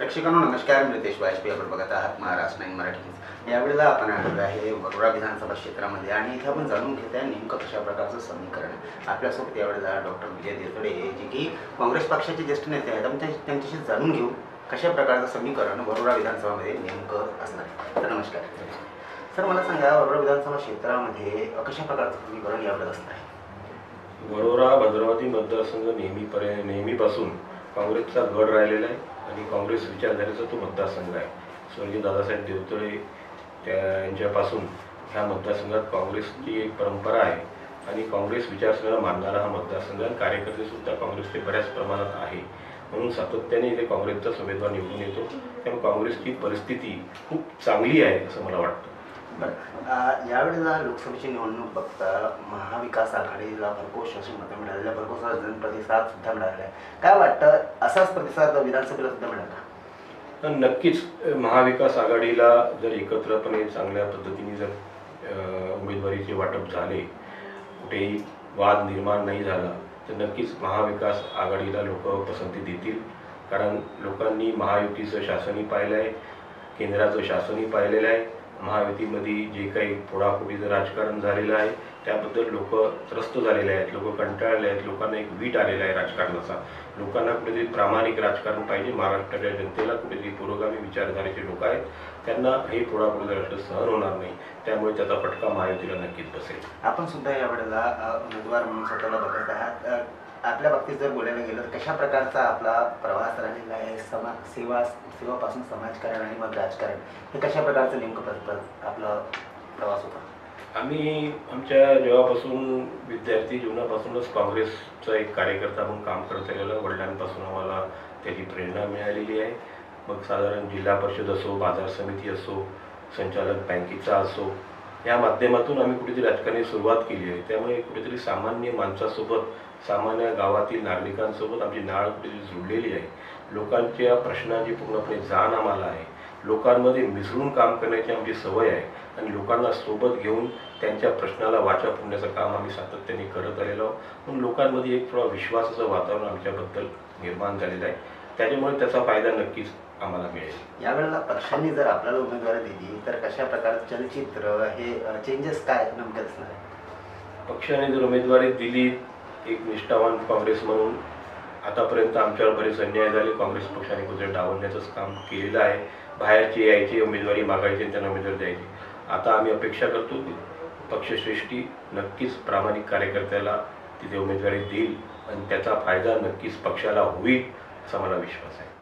प्रेक्षकांनो नमस्कार. मी रितेश वाजपेयी आपण बघत आहात महाराष्ट्र नाईन मराठी न्यूज. यावेळेला आपण आलेलो आहे वरोडा विधानसभा क्षेत्रामध्ये आणि इथे आपण जाणून घेत आहे नेमकं कशा प्रकारचं समीकरण आहे. आपल्यासोबत यावेळेला डॉक्टर विजय देतोडे जे की काँग्रेस पक्षाचे ज्येष्ठ नेते आहेत. आपण त्यांच्याशी जाणून घेऊ कशा प्रकारचं समीकरण वरोडा विधानसभामध्ये नेमकं असणार आहे. तर नमस्कार. सर मला सांगा वरोडा विधानसभा क्षेत्रामध्ये कशा प्रकारचं समीकरण यावेळेला असणार आहे? वरोरा भद्रावती मतदारसंघ नेहमीपर्यंत नेहमीपासून काँग्रेसचा गड राहिलेला आहे. आणि काँग्रेस विचारधारेचा तो मतदारसंघ आहे. स्वर्गीय दादासाहेब देवतळे त्यांच्यापासून ह्या मतदारसंघात काँग्रेसची एक परंपरा आहे. आणि काँग्रेस विचारसंघाला मानणारा हा मतदारसंघ आणि कार्यकर्तेसुद्धा काँग्रेसचे बऱ्याच प्रमाणात आहे. म्हणून सातत्याने इथे काँग्रेसचाच उमेदवार निवडून येतो. त्यामुळे काँग्रेसची परिस्थिती खूप चांगली आहे असं मला वाटतं. बरं. यावेळेला लोकसभेची निवडणूक बघता महाविकास आघाडीला भरघोस अशी मतं मिळालेल्या भरघोस जनप्रतिसाद सुद्धा मिळालेला आहे. काय वाटतं? असाच प्रतिसाद विधानसभेला सुद्धा मिळाला? नक्कीच. महाविकास आघाडीला जर एकत्रपणे चांगल्या पद्धतीने जर उमेदवारीचे वाटप झाले कुठेही वाद निर्माण नाही झाला तर नक्कीच महाविकास आघाडीला लोक पसंती देतील. कारण लोकांनी महायुतीचं शासनही पाहिलं आहे केंद्राचं शासनही पाहिलेलं आहे. महायुतीमध्ये जे काही फोडाफोडीचं राजकारण झालेलं आहे त्याबद्दल लोक त्रस्त झालेले आहेत लोक कंटाळले आहेत लोकांना एक वीट आलेला आहे राजकारणाचा. लोकांना कुठेतरी प्रामाणिक राजकारण पाहिजे महाराष्ट्राच्या जनतेला कुठेतरी पुरोगामी विचारधारेचे लोक आहेत त्यांना हे फोडाफोडीचं राजकारण सहन होणार नाही त्यामुळे त्याचा फटका महायुतीला नक्कीच बसेल. आपण सुद्धा यावेळेला उमेदवार म्हणून स्वतःला बघत आहात. आपल्या बाबतीत जर बोलायला गेलं तर कशा प्रकारचा आपला प्रवास राहील? सेवा सेवापासून समाजकारण आणि मग राजकारण. हे कशा प्रकारचं नेमकं प्र- आपला प्रवास होता? आम्ही आमच्या जेव्हापासून विद्यार्थी जीवनापासूनच काँग्रेसचा एक कार्यकर्ता म्हणून काम करत आलेलो वडिलांपासून आम्हाला त्याची प्रेरणा मिळालेली आहे. मग साधारण जिल्हा परिषद असो बाजार समिती असो संचालक बँकेचा असो या माध्यमातून आम्ही कुठेतरी राजकारणी सुरुवात केली आहे. त्यामुळे कुठेतरी सामान्य माणसासोबत सामान्य गावातील नागरिकांसोबत आमची नाळ कुठेतरी जुळलेली आहे. लोकांच्या प्रश्नांची पूर्णपणे जाण आम्हाला आहे. लोकांमध्ये मिसळून काम करण्याची आमची सवय आहे आणि लोकांना सोबत घेऊन त्यांच्या प्रश्नाला वाचा फोडण्याचं काम आम्ही सातत्याने करत आलेलो आहोत. म्हणून लोकांमध्ये एक थोडा विश्वासाचं वातावरण आमच्याबद्दल निर्माण झालेलं आहे. त्याच्यामुळे त्याचा फायदा नक्कीच आम्हाला मिळेल. यावेळेला पक्षांनी जर आपल्याला उमेदवारी दिली तर कशा प्रकारचं चलचित्र हे चेंजेस काय नेमकं असणार आहे? पक्षाने जर उमेदवारी दिली एक निष्ठावान काँग्रेस म्हणून आतापर्यंत आमच्यावर बरेच अन्याय झाले. काँग्रेस पक्षाने कुठे डावलण्याचंच काम केलेलं आहे. बाहेरची यायची उमेदवारी मागायची आणि त्यांना उमेदवारी द्यायची. आता आम्ही अपेक्षा करतो की पक्षश्रेष्ठी नक्कीच प्रामाणिक कार्यकर्त्याला तिथे उमेदवारी देईल आणि त्याचा फायदा नक्कीच पक्षाला होईल असा मला विश्वास आहे.